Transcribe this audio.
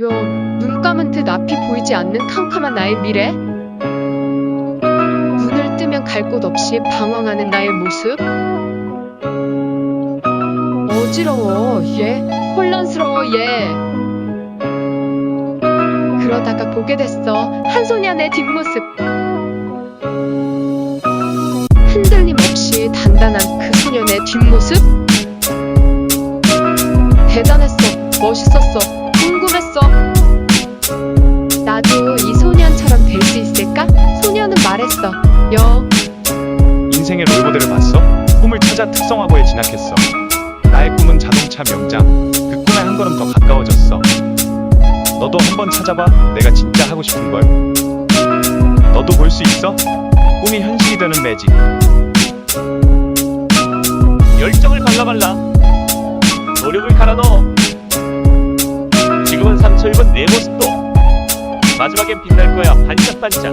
요, 눈 감은 듯 앞이 보이지 않는 캄캄한 나의 미래? 눈을 뜨면 갈 곳 없이 방황하는 나의 모습? 어지러워, 얘. 혼란스러워, 얘. 그러다가 보게 됐어. 한 소년의 뒷모습. 흔들림 없이 단단한 그 소년의 뒷모습? 대단했어. 멋있었어. 여, 인생의 롤모델을 봤어? 꿈을 찾아 특성화고에 진학했어. 나의 꿈은 자동차 명장. 그 꿈에 한 걸음 더 가까워졌어. 너도 한번 찾아봐. 내가 진짜 하고 싶은 걸. 너도 볼 수 있어? 꿈이 현실이 되는 매직. 열정을 발라발라 노력을 갈아 넣어 지금은 상처 입은 내 모습도 마지막엔 빛날 거야 반짝반짝